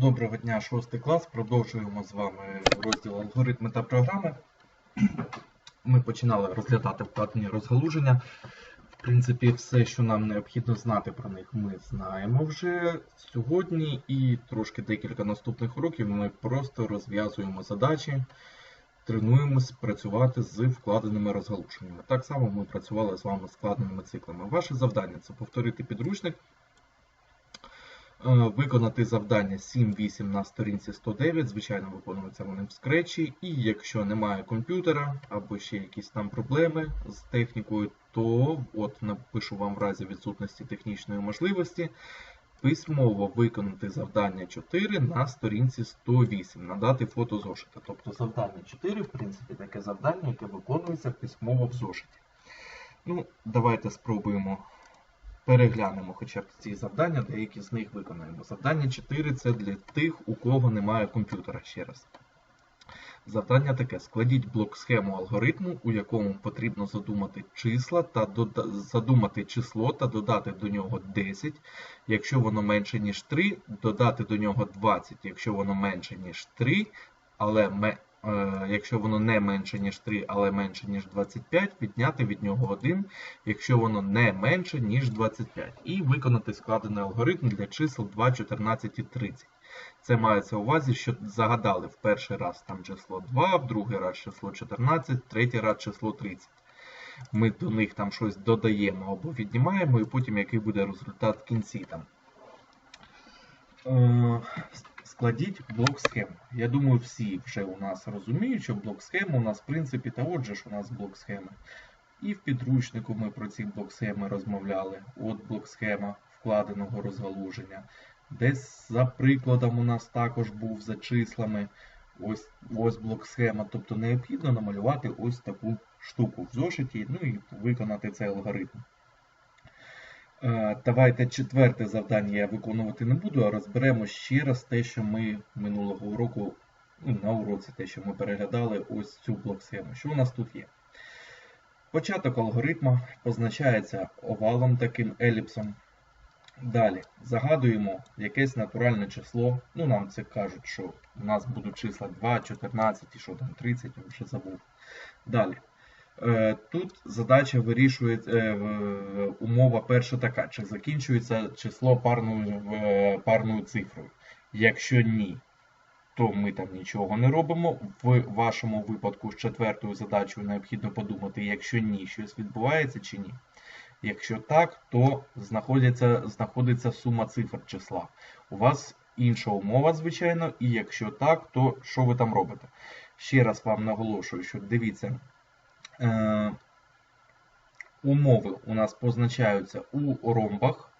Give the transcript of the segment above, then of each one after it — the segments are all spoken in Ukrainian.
Доброго дня, 6 клас. Продовжуємо з вами розділ алгоритми та програми. Ми починали розглядати вкладені розгалуження. В принципі, все, що нам необхідно знати про них, ми знаємо вже сьогодні, і трошки декілька наступних уроків ми просто розв'язуємо задачі, тренуємось працювати з вкладеними розгалуженнями. Так само ми працювали з вами з складеними циклами. Ваше завдання це повторити підручник. Е, Виконати завдання 7-8 на сторінці 109, звичайно, виконуються вони в скретчі. І якщо немає комп'ютера або ще якісь там проблеми з технікою, то от напишу вам в разі відсутності технічної можливості письмово виконати завдання 4 на сторінці 108, надати фото зошита. Тобто завдання 4, в принципі, таке завдання, яке виконується письмово в зошиті. Ну, давайте спробуємо переглянемо хоча б ці завдання, деякі з них виконаємо. Завдання 4 це для тих, у кого немає комп'ютера ще раз. Завдання таке: складіть блок схему алгоритму, у якому потрібно задумати числа та дода... задумати число та додати до нього 10, якщо воно менше, ніж 3, додати до нього 20, якщо воно менше, ніж 3, але якщо воно не менше, ніж 3, але менше, ніж 25, відняти від нього 1, якщо воно не менше, ніж 25. І виконати складений алгоритм для чисел 2, 14 і 30. Це мається у увазі, що загадали в перший раз там число 2, в другий раз число 14, в третій раз число 30. Ми до них там щось додаємо або віднімаємо, і потім який буде результат в кінці там. Складіть блок схем. Я думаю, всі вже у нас розуміють, що блок схеми у нас, в принципі, та отже ж у нас блок схеми. І в підручнику ми про ці блок схеми розмовляли. От блок схема вкладеного розгалуження. Десь за прикладом у нас також був за числами. Ось ось блок схема. Тобто необхідно намалювати ось таку штуку в зошиті, ну і виконати цей алгоритм. Е, Давайте четверте завдання я виконувати не буду, а розберемо ще раз те, що ми минулого уроку, ну, на уроці те, що ми переглядали, ось цю блок-схему. Що у нас тут є? Початок алгоритму позначається овалом таким еліпсом. Далі загадуємо якесь натуральне число. Ну, нам це кажуть, що у нас будуть числа 2, 14 і що там 30, я вже забув. Далі. Е, Тут задача вирішує е, умова перша така: чи закінчується число парною, парною цифрою. Якщо ні, то ми там нічого не робимо. В вашому випадку з четвертою задачею необхідно подумати, якщо ні, щось відбувається чи ні. Якщо так, то знаходиться, знаходиться сума цифр числа. У вас інша умова, звичайно, і якщо так, то що ви там робите? Ще раз вам наголошую, що дивіться, умови у нас позначаються у ромбах,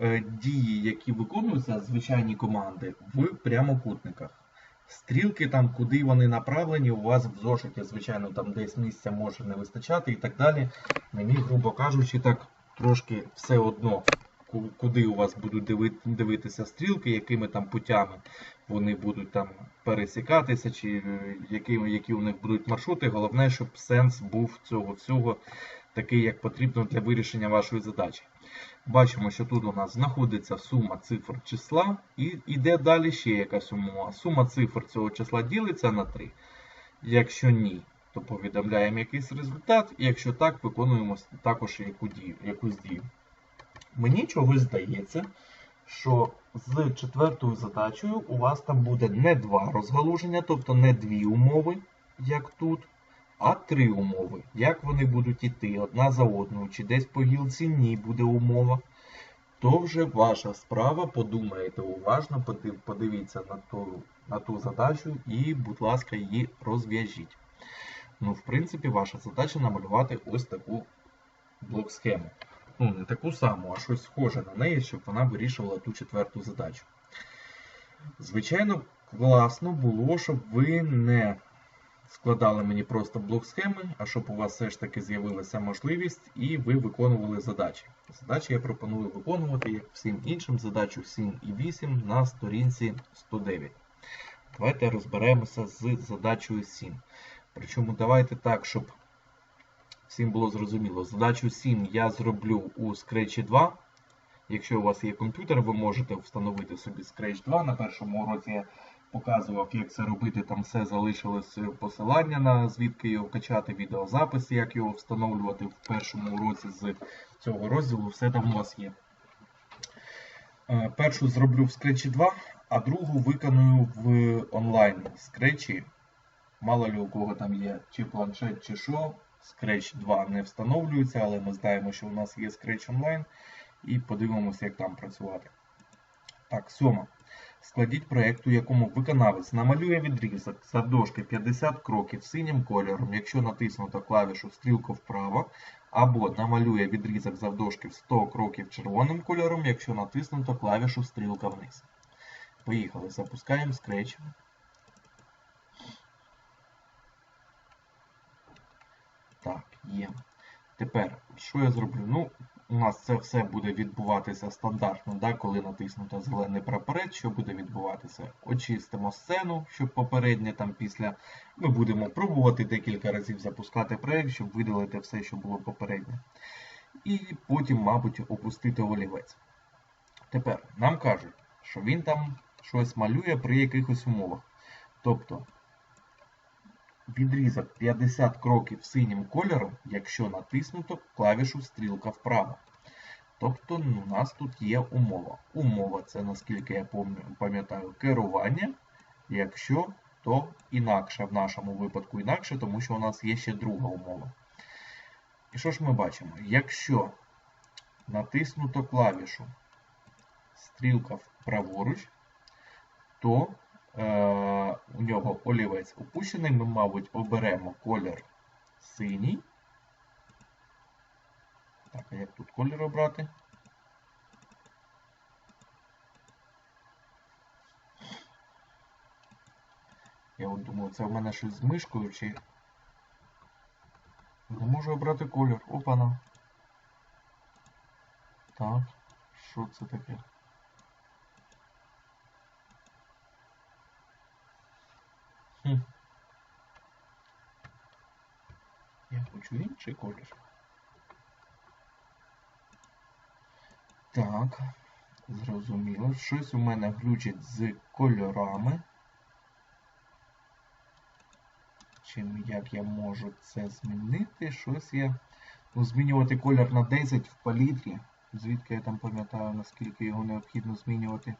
е, дії, які виконуються, звичайні команди, в прямокутниках. Стрілки там, куди вони направлені, у вас в зошиті, звичайно, там десь місця може не вистачати і так далі. Мені, грубо кажучи, так трошки все одно, куди у вас будуть диви- дивитися стрілки, якими там путями вони будуть там пересікатися, чи е, які, які у них будуть маршрути. Головне, щоб сенс був цього всього такий, як потрібно для вирішення вашої задачі. Бачимо, що тут у нас знаходиться сума цифр числа, і йде далі ще якась умова. Сума цифр цього числа ділиться на 3. Якщо ні, то повідомляємо якийсь результат, і якщо так, виконуємо також якусь дію. Мені чогось здається, що з четвертою задачею у вас там буде не два розгалуження, тобто не дві умови, як тут, а три умови. Як вони будуть іти одна за одною, чи десь по гілці ні буде умова. То вже ваша справа, подумаєте уважно, подивіться на ту, на ту задачу і, будь ласка, її розв'яжіть. Ну, в принципі, ваша задача намалювати ось таку блок-схему. Ну, не таку саму, а щось схоже на неї, щоб вона вирішувала ту четверту задачу. Звичайно, класно було, щоб ви не складали мені просто блок схеми, а щоб у вас все ж таки з'явилася можливість і ви виконували задачі. Задачі я пропоную виконувати, як всім іншим, задачу 7 і 8 на сторінці 109. Давайте розберемося з задачею 7. Причому давайте так, щоб всім було зрозуміло. Задачу 7 я зроблю у Scratch 2, Якщо у вас є комп'ютер, ви можете встановити собі Scratch 2. На першому уроці я показував, як це робити. Там все залишилось посилання на звідки його качати, відеозаписи, як його встановлювати в першому уроці з цього розділу. Все там у вас є. Е, Першу зроблю в Scratch 2, а другу виконую в онлайн Scratch. Мало ли у кого там є чи планшет, чи що. Scratch 2 не встановлюється, але ми знаємо, що у нас є Scratch Online. І подивимося, як там працювати. Так, сьома. Складіть проєкт, у якому виконавець намалює відрізок завдовжки 50 кроків синім кольором, якщо натиснуто клавішу стрілку вправо, або намалює відрізок завдовжки 100 кроків червоним кольором, якщо натиснуто клавішу стрілка вниз. Поїхали, запускаємо Scratch. Так, є. Тепер, що я зроблю? Ну, у нас це все буде відбуватися стандартно, да, коли натиснуто зелений прапорець, що буде відбуватися? Очистимо сцену, щоб попереднє там після. Ми будемо пробувати декілька разів запускати проєкт, щоб видалити все, що було попереднє. І потім, мабуть, опустити олівець. Тепер нам кажуть, що він там щось малює при якихось умовах. Тобто відрізок 50 кроків синім кольором, якщо натиснуто клавішу стрілка вправо. Тобто у нас тут є умова. Умова це, наскільки я пам'ятаю, керування. Якщо, то інакше, в нашому випадку інакше, тому що у нас є ще друга умова. І що ж ми бачимо? Якщо натиснуто клавішу стрілка праворуч, то у нього олівець опущений, ми, мабуть, оберемо колір синій. Так, а як тут колір обрати? Я от думаю, це в мене щось з мишкою чи. Не можу обрати колір. Опана. Так, що це таке? Я хочу інший колір. Так, зрозуміло. Щось у мене глючить з кольорами. Чим як я можу це змінити? Щось я. Ну, змінювати колір на 10 в палітрі. Звідки я там пам'ятаю, наскільки його необхідно змінювати.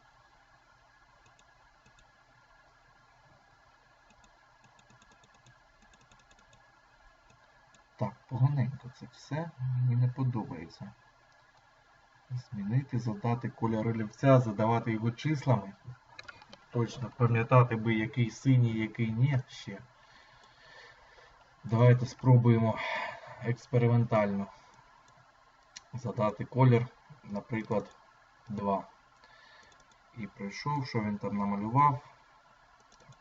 Так, поганенько це все. Мені не подобається. Змінити, задати кольор олівця, задавати його числами. Точно пам'ятати би, який синій, який ні ще. Давайте спробуємо експериментально задати колір, наприклад, 2. І прийшов, що він там намалював.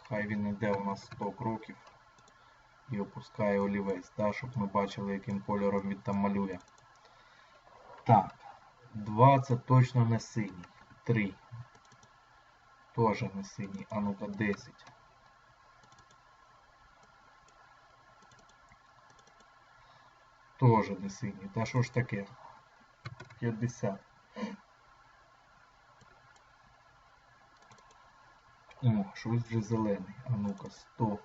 Хай він йде у нас 100 кроків і опускає олівець, да, щоб ми бачили, яким кольором він там малює. Так, 2 це точно не синій. 3. Теж не синій. А ну-ка 10. Тоже не синій. Та що ж таке? 50. О, щось вже зелений. А ну-ка, 100.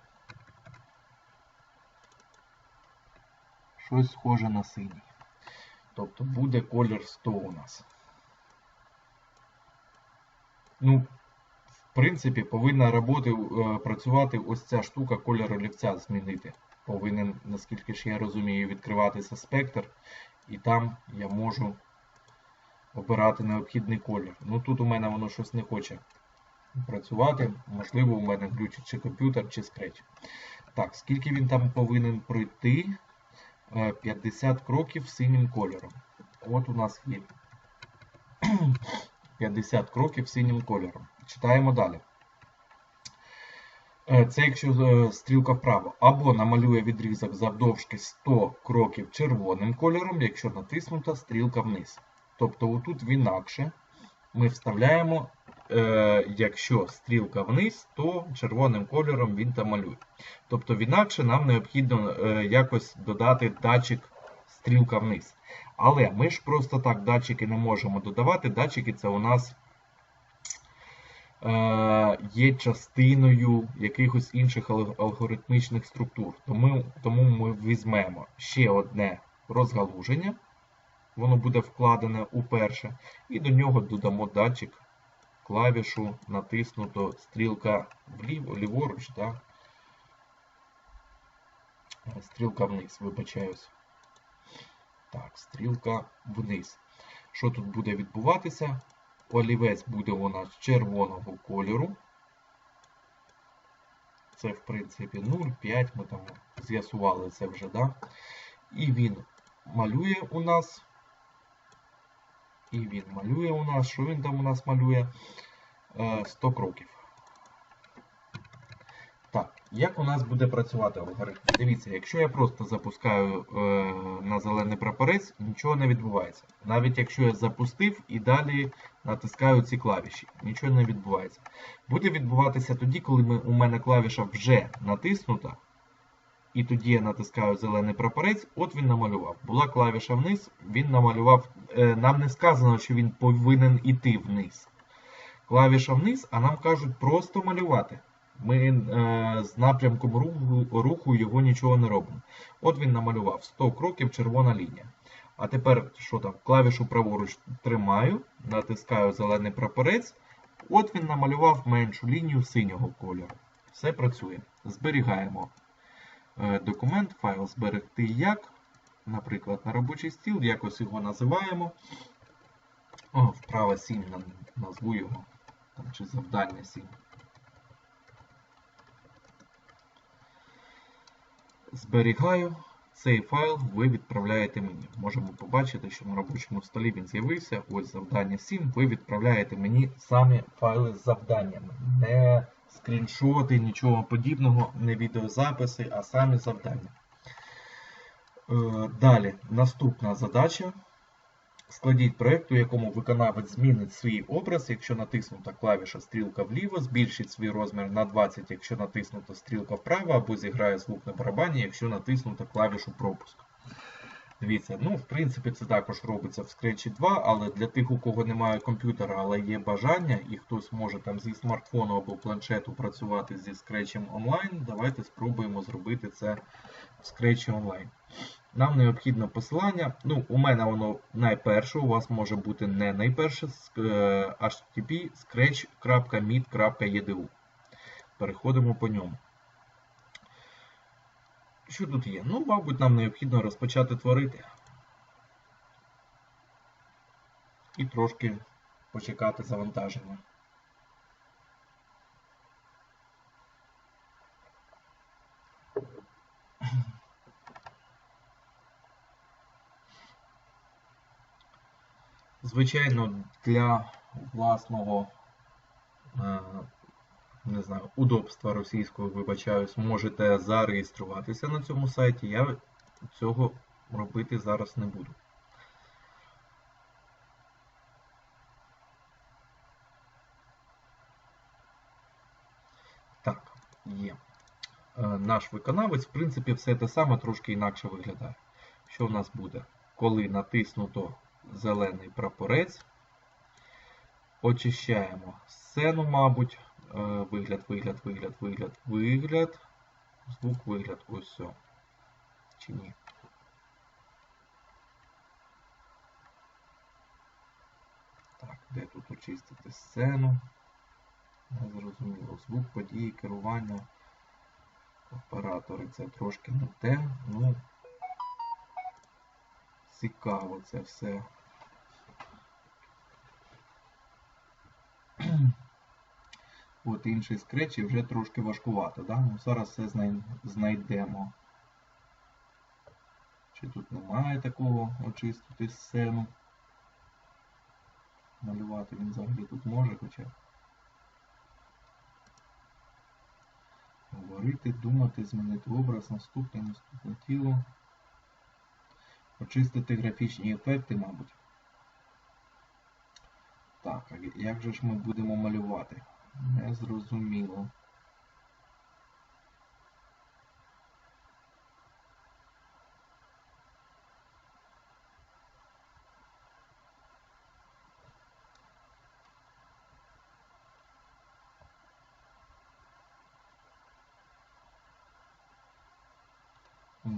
Щось схоже на синій. Тобто буде колір 100 у нас. Ну, в принципі, повинна роботи, е, працювати ось ця штука кольор олівця змінити. Повинен, наскільки ж я розумію, відкриватися спектр, і там я можу обирати необхідний колір. Ну тут у мене воно щось не хоче працювати. Можливо, у мене глючить чи комп'ютер, чи скретч. Так, скільки він там повинен пройти? 50 кроків синім кольором. От у нас є 50 кроків синім кольором. Читаємо далі. Це якщо стрілка вправо. Або намалює відрізок завдовжки 100 кроків червоним кольором, якщо натиснута стрілка вниз. Тобто, отут в інакше ми вставляємо, е, якщо стрілка вниз, то червоним кольором він там малює. Тобто, інакше нам необхідно е, якось додати датчик стрілка вниз. Але ми ж просто так датчики не можемо додавати. Датчики це у нас е, є частиною якихось інших алгоритмічних структур. Тому, ми візьмемо ще одне розгалуження. Воно буде вкладене у перше. І до нього додамо датчик клавішу натиснуто стрілка вліво, ліворуч, так? Стрілка вниз, вибачаюсь. Так, стрілка вниз. Що тут буде відбуватися? Олівець буде у нас червоного кольору. Це, в принципі, 0,5, ми там з'ясували це вже, да? І він малює у нас. І він малює у нас. Що він там у нас малює? Е, 100 кроків. Так, як у нас буде працювати алгоритм? Дивіться, якщо я просто запускаю е, на зелений прапорець, нічого не відбувається. Навіть якщо я запустив і далі натискаю ці клавіші, нічого не відбувається. Буде відбуватися тоді, коли у мене клавіша вже натиснута, і тоді я натискаю зелений прапорець, от він намалював. Була клавіша вниз, він намалював. Е, нам не сказано, що він повинен іти вниз. Клавіша вниз, а нам кажуть просто малювати. Ми е, з напрямком руху, руху його нічого не робимо. От він намалював 100 кроків, червона лінія. А тепер, що там, клавішу праворуч тримаю, натискаю зелений прапорець. От він намалював меншу лінію синього кольору. Все працює. Зберігаємо документ, файл зберегти як. Наприклад, на робочий стіл, якось його називаємо. О, вправа 7 назву його. Там, чи завдання 7. Зберігаю. Цей файл ви відправляєте мені. Можемо побачити, що на робочому столі він з'явився. Ось завдання 7. Ви відправляєте мені самі файли з завданнями. Не скріншоти, нічого подібного, не відеозаписи, а самі завдання. Е, Далі, наступна задача. Складіть проєкт, у якому виконавець змінить свій образ, якщо натиснута клавіша стрілка вліво, збільшить свій розмір на 20, якщо натиснута стрілка вправо, або зіграє звук на барабані, якщо натиснута клавішу пропуск. Дивіться, ну, в принципі, це також робиться в Scratch 2, але для тих, у кого немає комп'ютера, але є бажання, і хтось може там зі смартфону або планшету працювати зі Scratch онлайн, давайте спробуємо зробити це в Scratch онлайн. Нам необхідне посилання. Ну, у мене воно найперше, у вас може бути не найперше, е, http scratch.meet.edu. Переходимо по ньому. Що тут є? Ну, мабуть, нам необхідно розпочати творити. І трошки почекати завантаження. Звичайно, для власного е, не знаю, удобства російського, вибачаюсь, можете зареєструватися на цьому сайті. Я цього робити зараз не буду. Так, є. Е, Наш виконавець, в принципі, все те саме трошки інакше виглядає. Що в нас буде? Коли натиснуто зелений прапорець, очищаємо сцену, мабуть. Е, Вигляд, вигляд, вигляд, вигляд, вигляд. Звук, вигляд, ось все. Чи ні? Так, де тут очистити сцену? Незрозуміло. Звук, події, керування. Оператори це трошки не те. Ну, цікаво це все. От інший скреч і вже трошки важкувато, да? Ну, зараз все знайдемо. Чи тут немає такого очистити сцену? Малювати він взагалі тут може, хоча. Говорити, думати, змінити образ, наступне, наступне тіло. Очистити графічні ефекти, мабуть. Так, як же ж ми будемо малювати? Не зрозуміло.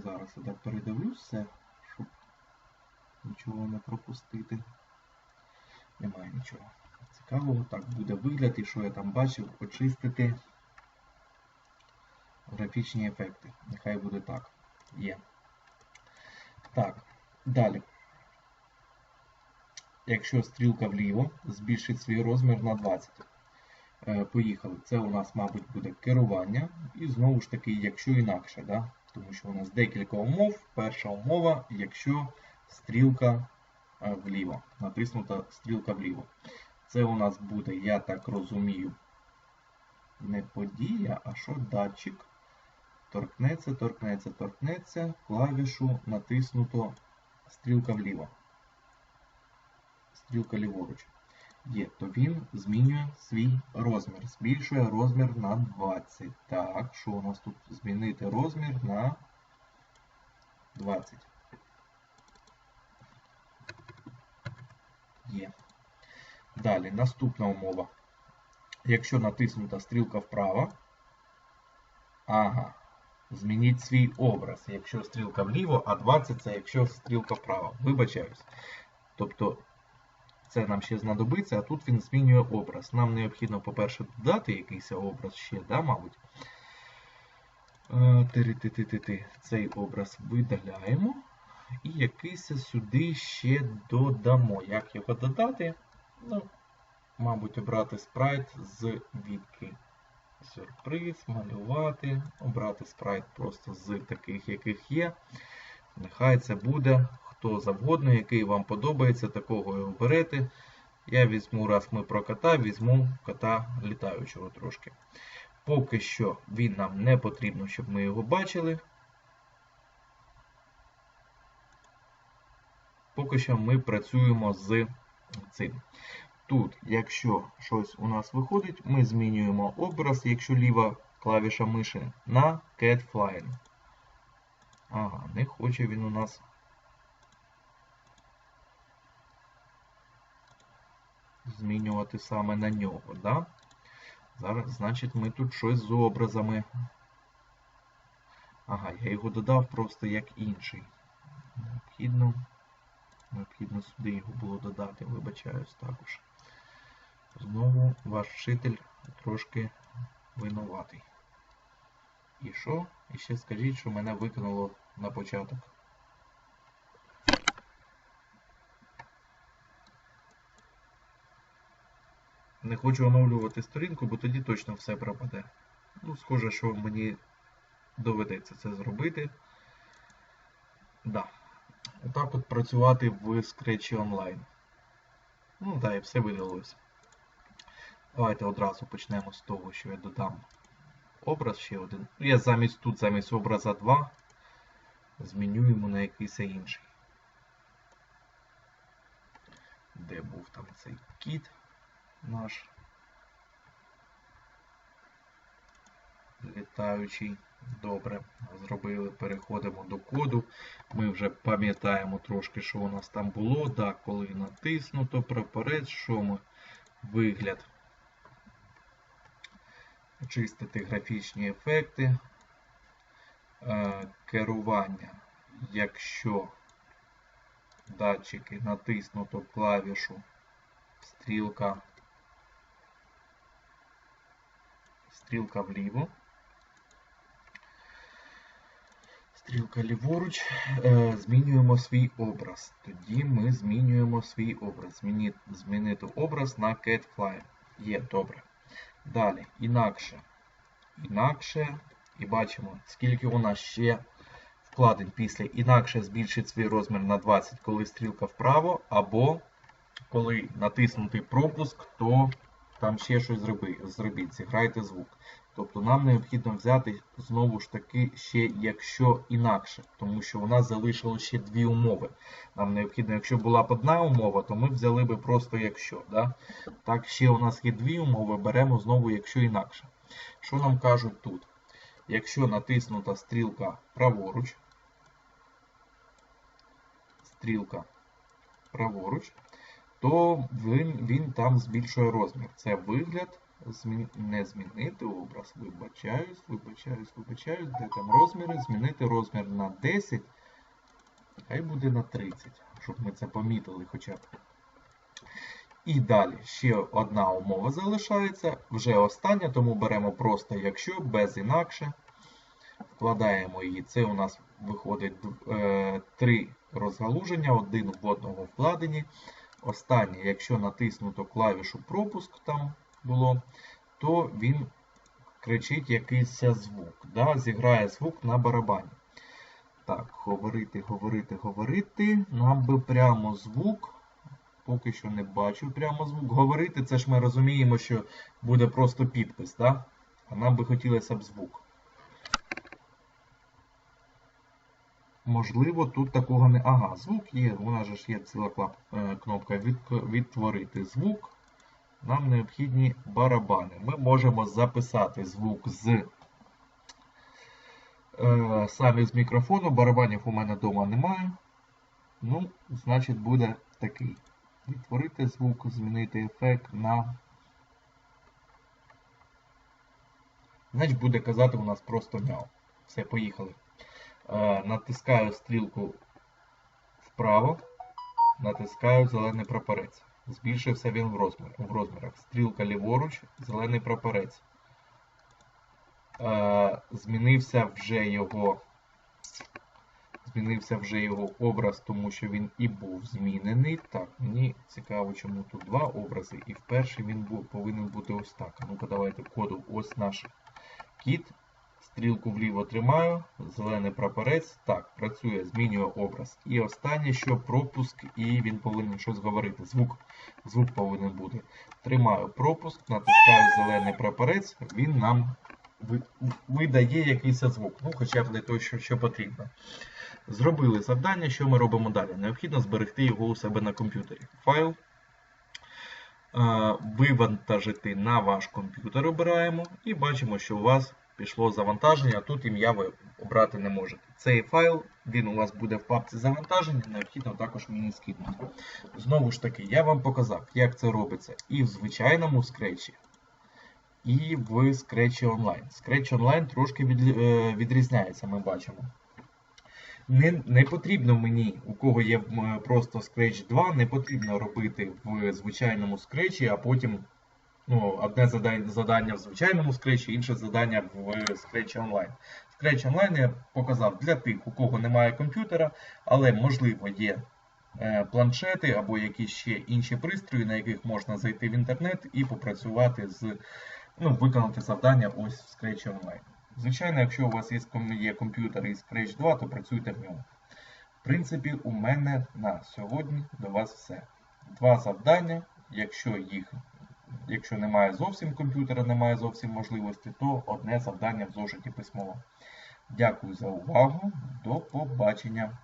Зараз я передивлюсь все, щоб нічого не пропустити. Немає нічого цікавого. Так, буде вигляд, і що я там бачив, очистити графічні ефекти. Нехай буде так. Є. Так, далі. Якщо стрілка вліво, збільшить свій розмір на 20. Е, Поїхали. Це у нас, мабуть, буде керування. І знову ж таки, якщо інакше, да? тому що у нас декілька умов. Перша умова, якщо стрілка е, вліво, натиснута стрілка вліво. Це у нас буде, я так розумію, не подія, а що датчик. Торкнеться, торкнеться, торкнеться, клавішу натиснуто стрілка вліво. Стрілка ліворуч. Є, то він змінює свій розмір. Збільшує розмір на 20. Так, що у нас тут? Змінити розмір на 20. Є. Далі, наступна умова. Якщо натиснута стрілка вправо, ага, змініть свій образ. Якщо стрілка вліво, а 20 це якщо стрілка вправо. Вибачаюсь. Тобто, це нам ще знадобиться, а тут він змінює образ. Нам необхідно, по-перше, додати якийсь образ ще, да, мабуть. Ти-ти-ти-ти-ти. Цей образ видаляємо. І якийсь сюди ще додамо. Як його додати? Ну, мабуть, обрати спрайт з відки. Сюрприз, малювати, обрати спрайт просто з таких, яких є. Нехай це буде хто завгодно, який вам подобається, такого і оберете. Я візьму, раз ми про кота, візьму кота літаючого трошки. Поки що він нам не потрібно, щоб ми його бачили. Поки що ми працюємо з цим. Тут, якщо щось у нас виходить, ми змінюємо образ, якщо ліва клавіша миші, на CatFlying. Ага, не хоче він у нас. Змінювати саме на нього, да? Зараз, значить, ми тут щось з образами. Ага, я його додав просто як інший. Необхідно. Необхідно сюди його було додати, вибачаюсь також. Знову ваш вчитель трошки винуватий. І що? І ще скажіть, що мене викинуло на початок. Не хочу оновлювати сторінку, бо тоді точно все пропаде. Ну, схоже, що мені доведеться це зробити. Да. Отак от працювати в Scratch Online. Ну, так, і все видалося. Давайте одразу почнемо з того, що я додам образ ще один. Я замість тут, замість образа 2, зміню йому на якийсь інший. Де був там цей кіт наш літаючий. Добре, зробили, переходимо до коду. Ми вже пам'ятаємо трошки, що у нас там було. Да, коли натиснуто, прапорець, що ми вигляд. Очистити графічні ефекти. Е, керування, якщо датчики натиснуто клавішу, стрілка, стрілка вліво. Стрілка ліворуч, е, змінюємо свій образ. Тоді ми змінюємо свій образ. Змінити, образ на CatFly. Є, добре. Далі, інакше. Інакше. І бачимо, скільки у нас ще вкладень після інакше збільшить свій розмір на 20, коли стрілка вправо, або коли натиснутий пропуск, то там ще щось зробіть. Зіграйте звук. Тобто нам необхідно взяти знову ж таки ще якщо інакше, тому що у нас залишилось ще дві умови. Нам необхідно, якщо була б одна умова, то ми взяли би просто якщо. Да? Так, ще у нас є дві умови, беремо знову якщо інакше. Що нам кажуть тут? Якщо натиснута стрілка праворуч, стрілка праворуч, то він, він там збільшує розмір. Це вигляд Не змінити образ. Вибачаюсь, вибачаюсь, вибачаюсь. Де там розміри? Змінити розмір на 10. Хай буде на 30, щоб ми це помітили хоча б. І далі ще одна умова залишається. Вже остання, тому беремо просто якщо, без інакше. Вкладаємо її. Це у нас виходить е, три розгалуження, один в одному вкладенні. Останнє, якщо натиснуто клавішу пропуск там було, то він кричить якийсь звук. Да? Зіграє звук на барабані. Так, говорити, говорити, говорити. Нам би прямо звук. Поки що не бачу прямо звук. Говорити, це ж ми розуміємо, що буде просто підпис, да? а нам би хотілося б звук. Можливо, тут такого не. Ага, звук є, у нас же ж є ціла клап... е, кнопка від... відтворити звук. Нам необхідні барабани. Ми можемо записати звук з е, самі з мікрофону. Барабанів у мене вдома немає. Ну, значить, буде такий. Відтворити звук, змінити ефект на. Значить, буде казати у нас просто мяу. Все, поїхали. Е, натискаю стрілку вправо, натискаю зелений прапорець. Збільшився він в, розмір, в розмірах. Стрілка ліворуч, зелений прапорець. Е, змінився вже його змінився вже його образ, тому що він і був змінений. Так, мені цікаво, чому тут два образи. І в перший він був, повинен бути ось так. Ну-ка, давайте коду. Ось наш кіт. Стрілку вліво тримаю, зелений прапорець. Так, працює, змінює образ. І останнє, що пропуск, і він повинен щось говорити. Звук звук повинен бути. Тримаю пропуск, натискаю зелений прапорець, він нам видає якийсь звук. Ну, хоча б не той, що, що потрібно. Зробили завдання, що ми робимо далі? Необхідно зберегти його у себе на комп'ютері. Файл. Вивантажити на ваш комп'ютер обираємо і бачимо, що у вас пішло завантаження, а тут ім'я ви обрати не можете. Цей файл, він у вас буде в папці завантаження, необхідно також мені скинути. Знову ж таки, я вам показав, як це робиться і в звичайному скретчі, і в Scratch Online. Scratch Online трошки е, відрізняється, ми бачимо. Не не потрібно мені, у кого є просто Scratch 2, не потрібно робити в звичайному Scratch, а потім ну, одне завдання в звичайному Scratch, інше завдання в Scratch Online. Scratch Online я показав для тих, у кого немає комп'ютера, але можливо є е, планшети або якісь ще інші пристрої, на яких можна зайти в інтернет і попрацювати з, ну, виконати завдання ось в Scratch Online. Звичайно, якщо у вас є комп'ютер із Scratch 2, то працюйте в ньому. В принципі, у мене на сьогодні до вас все. Два завдання. Якщо їх, якщо немає зовсім комп'ютера, немає зовсім можливості, то одне завдання в зошиті письмово. Дякую за увагу. До побачення!